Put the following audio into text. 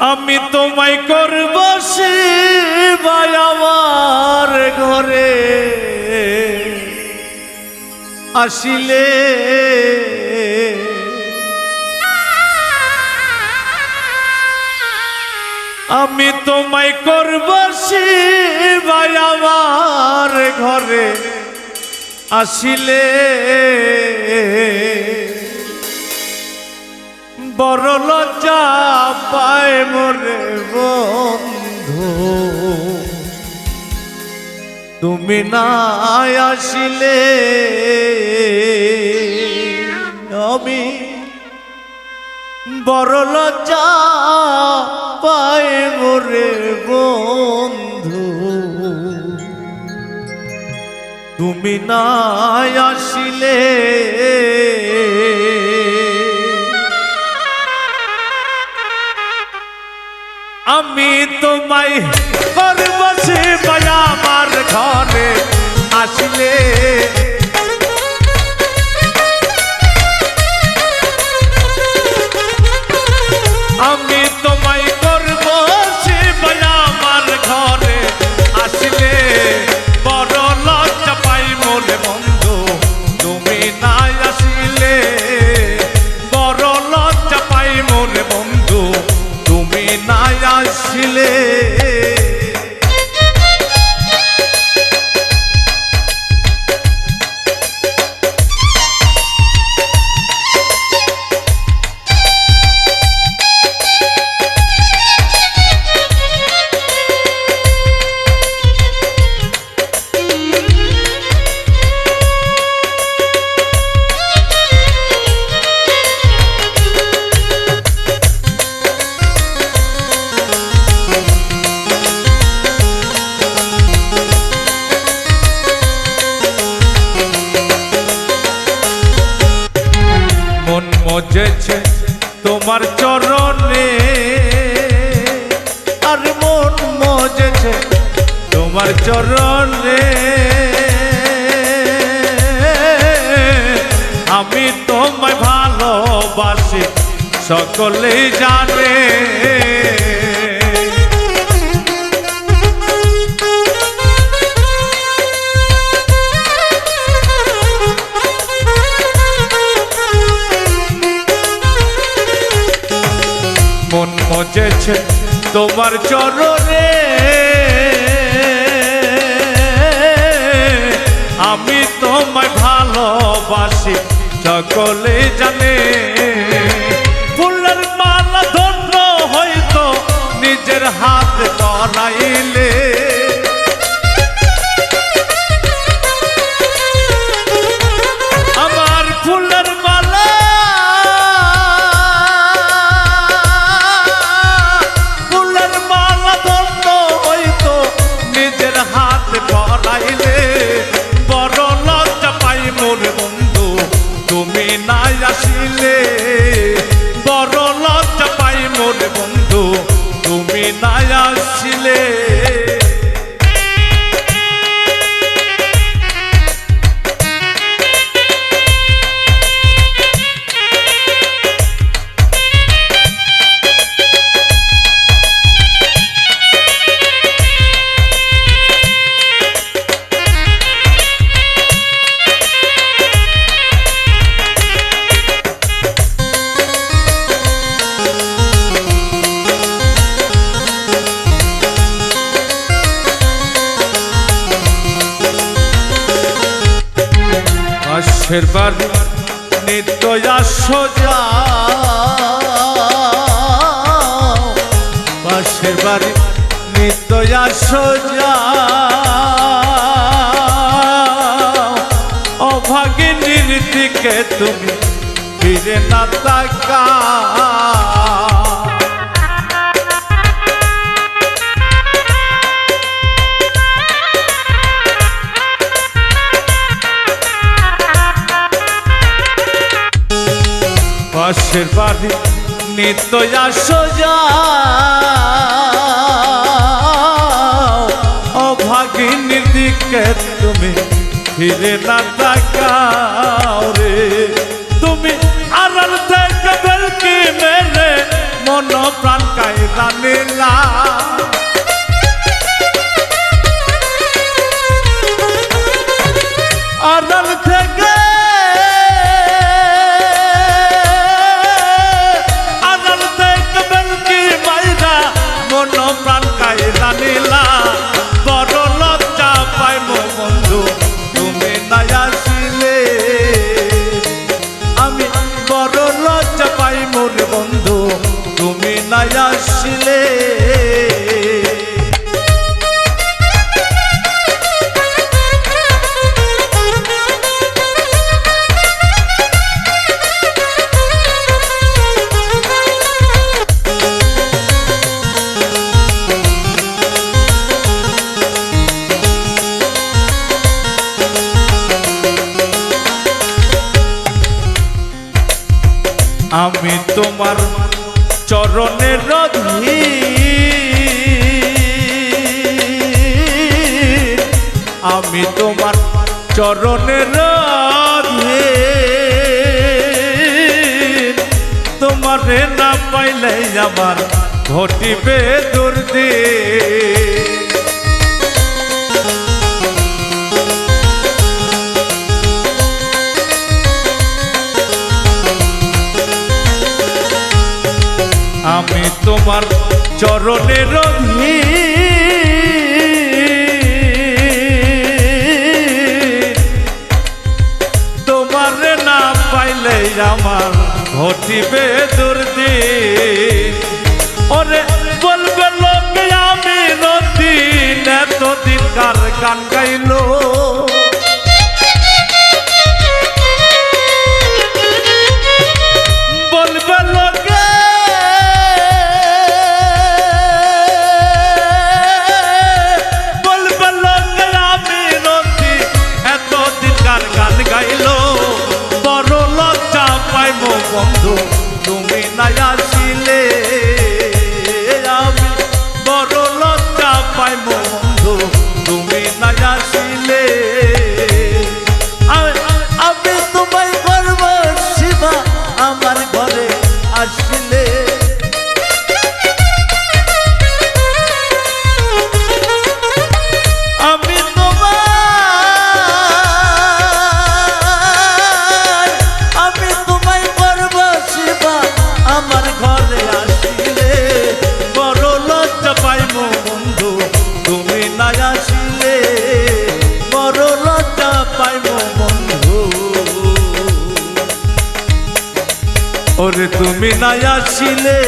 আমি তোমায় করব সেবাই আমার ঘরে। আসিলে আমি তোমায় করব সেবাই আমার ঘরে। আসিলে বড় লজ্জা পায় মরে বন্ধু। তুমি না আসিলে, আমি বড় লজ্জা পায় মরে বন্ধু। তুমি না আসিলে আমি তোমায় করব সে আমার ঘরে আসলে। আসিলে চরণে আমি তোমায় ভালোবাসি সকলেই জানে। মন মজেছে তোমার চরণে। আমি তোমায় ভালোবাসি সকলে জানে। ফুলের মালা ধন্য হয়তো নিজের হাত আসিলে বাড়ি নিত্য সোজা পাশের বাড়ি নিত্য সোজা অভাগিনীর দিকে তুমি ফিরে না তাকা গাছের পাড়ে নিত্য সোজা ও ভাগিনীর দিকে তুমি ফিরে না তাকাও রে। তুমি আড়াল থেকে বেলকি মেরে মন প্রাণ কায়দা নিলা আমি তোমার চরণের রধি। আমি তোমার চরণের রধি। তোমার না পাইলে আমার ঘটিবে দুর্দিন। তোমার চরণের তোমার না পাইলে আমার ঘটিবে দুর্দি ওরে বলবে লোক, আমি নদী এতদিন কার গান গাইলো? মেনায় আসিলে